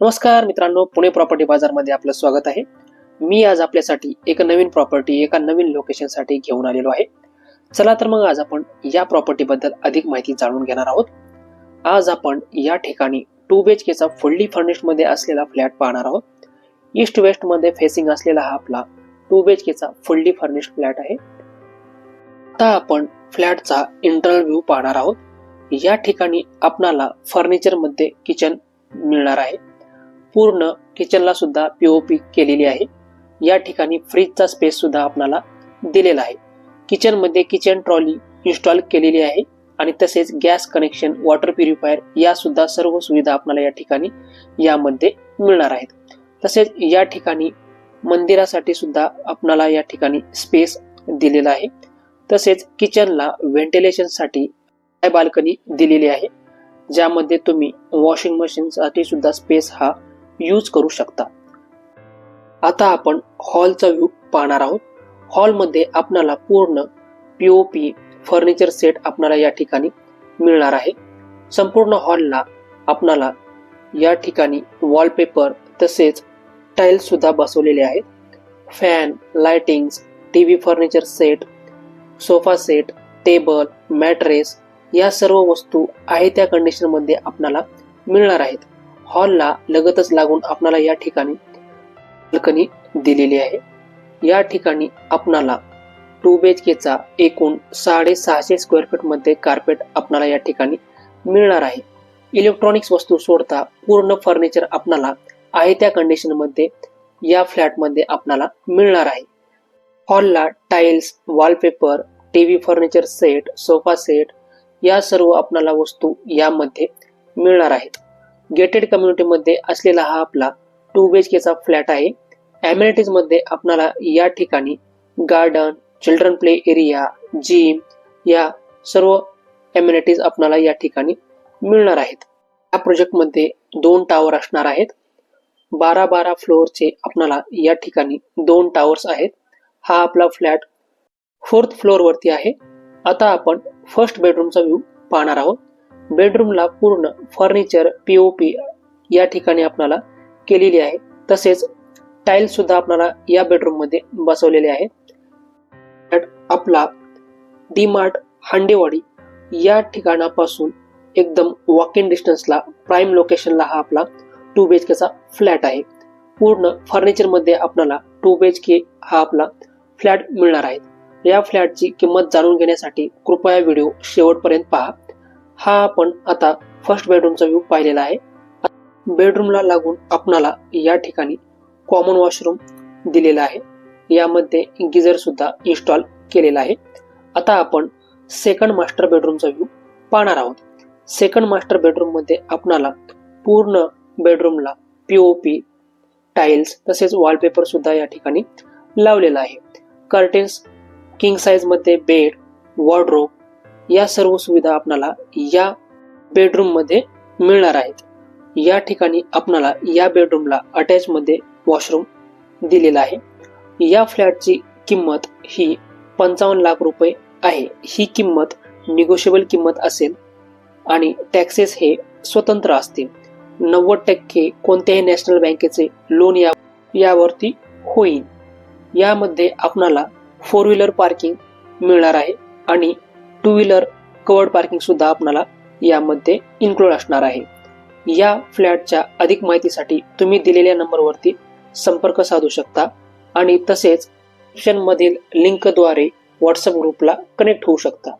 नमस्कार मित्रांनो पुणे प्रॉपर्टी बाजारमध्ये आपलं स्वागत आहे. मी आज आपल्यासाठी एक नवीन प्रॉपर्टी एका नवीन लोकेशनसाठी घेऊन आलेलो आहे. चला तर मग आज आपण या प्रॉपर्टी बद्दल अधिक माहिती जाणून घेणार आहोत. आज आपण या ठिकाणी टू बी एच केचा फुल्ली फर्निश्डमध्ये असलेला फ्लॅट पाहणार आहोत. ईस्ट वेस्टमध्ये फेसिंग असलेला हा आपला टू बी एच केचा फुल्ली फर्निश्ड फ्लॅट आहे. आता आपण फ्लॅटचा इंटरनल व्ह्यू पाहणार आहोत. या ठिकाणी आपणाला फर्निचरमध्ये किचन मिळणार आहे. पूर्ण किचनला सुद्धा पीओपी केलेली आहे. या ठिकाणी फ्रीजचा स्पेस सुद्धा आपणाला दिलेला आहे. किचनमध्ये किचन ट्रॉली इन्स्टॉल केलेली आहे आणि तसेच गॅस कनेक्शन वॉटर प्युरिफायर या सुद्धा सर्व सुविधा आपल्याला या ठिकाणी यामध्ये मिळणार आहेत. तसेच या ठिकाणी मंदिरासाठी सुद्धा आपणाला या ठिकाणी स्पेस दिलेला आहे. तसेच किचनला व्हेंटिलेशनसाठी बाल्कनी दिलेली आहे. ज्यामध्ये तुम्ही वॉशिंग मशीनसाठी सुद्धा स्पेस हा यूज करू शकता. आता आपण हॉलचा व्ह्यू पाहणार आहोत. हॉलमध्ये आपणाला पूर्ण पीओपी फर्निचर सेट आपणाला या ठिकाणी मिळणार आहे. संपूर्ण हॉलला आपणाला या ठिकाणी वॉलपेपर तसेच टाईल्स सुद्धा बसवलेले आहेत. Fan lightings TV furniture set sofa set table mattress या सर्व वस्तू आहे त्या कंडिशनमध्ये आपणाला मिळणार आहेत. हॉलला लगतच लागून आपणाला या ठिकाणी बाल्कनी दिलेली आहे. या ठिकाणी आपणाला टू चा एकूण साडेसहाशे स्क्वेअर फीटमध्ये कार्पेट आपणाला या ठिकाणी मिळणार आहे. इलेक्ट्रॉनिक्स वस्तू सोडता पूर्ण फर्निचर आपणाला आहे त्या कंडिशनमध्ये या फ्लॅटमध्ये आपणाला मिळणार आहे. हॉलला tiles wallpaper TV furniture set sofa set या सर्व आपणाला वस्तू यामध्ये मिळणार आहेत. गेटेड कम्युनिटीमध्ये असलेला हा आपला टू बी एच केचा फ्लॅट आहे. अम्युनिटीजमध्ये आपणाला या ठिकाणी garden children play area gym या सर्व अम्युनिटीज आपणाला या ठिकाणी मिळणार आहेत. या प्रोजेक्टमध्ये दोन टावर असणार आहेत. बारा बारा फ्लोअरचे आपणाला या ठिकाणी दोन टावर्स आहेत. हा आपला फ्लॅट फोर्थ फ्लोअर वरती आहे. आता आपण फर्स्ट बेडरूमचा व्ह्यू पाहणार आहोत. बेडरूमला पूर्ण फर्निचर पीओपी या ठिकाणी आपणाला केलेली आहे. तसेच टाईल सुद्धा आपणाला या बेडरूममध्ये बसवलेले आहे. आपला डीमार्ट हांडेवाडी या ठिकाणापासून एकदम वॉक इन डिस्टन्सला प्राईम लोकेशनला हा आपला टू बी एच केचा फ्लॅट आहे. पूर्ण फर्निचरमध्ये आपल्याला टू बी एच के हा आपला फ्लॅट मिळणार आहे. या फ्लॅटची किंमत जाणून घेण्यासाठी कृपया व्हिडिओ शेवटपर्यंत पहा. हा आपण आता फर्स्ट बेडरूमचा व्ह्यू पाहिलेला आहे. बेडरूमला लागून आपणाला या ठिकाणी कॉमन वॉशरूम दिलेला आहे. यामध्ये गिझर सुद्धा इन्स्टॉल केलेला आहे. आता आपण सेकंड मास्टर बेडरूमचा व्ह्यू पाहणार आहोत. सेकंड मास्टर बेडरूममध्ये आपणाला पूर्ण बेडरूमला पीओपी टाइल्स तसेच वॉलपेपर सुद्धा या ठिकाणी लावलेला आहे. कर्टेन्स किंग साईजमध्ये बेड वॉर्ड्रोब या सर्व सुविधा आपणाला या बेडरूममध्ये मिळणार आहेत. या ठिकाणी आपणाला या बेडरूमला अटॅच मध्ये वॉशरूम दिलेला आहे. या फ्लॅटची किंमत ही पंचावन्न लाख रुपये आहे. ही किंमत निगोशिएबल किंमत असेल आणि टॅक्सेस हे स्वतंत्र असतील. नव्वद टक्के कोणत्याही नॅशनल बँकेचे लोन या यावरती होईल. यामध्ये आपणाला फोर व्हीलर पार्किंग मिळणार आहे आणि टू व्हीलर कवर्ड पार्किंग सुद्धा आपणाला यामध्ये इन्क्लूड असणार आहे. या फ्लॅटच्या अधिक माहितीसाठी तुम्ही दिलेल्या नंबरवरती संपर्क साधू शकता आणि तसेच मधील लिंकद्वारे व्हॉट्सअप ग्रुपला कनेक्ट होऊ शकता.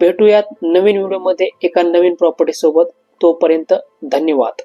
भेटूयात नवीन व्हिडिओमध्ये एका नवीन प्रॉपर्टीसोबत तोपर्यंत धन्यवाद.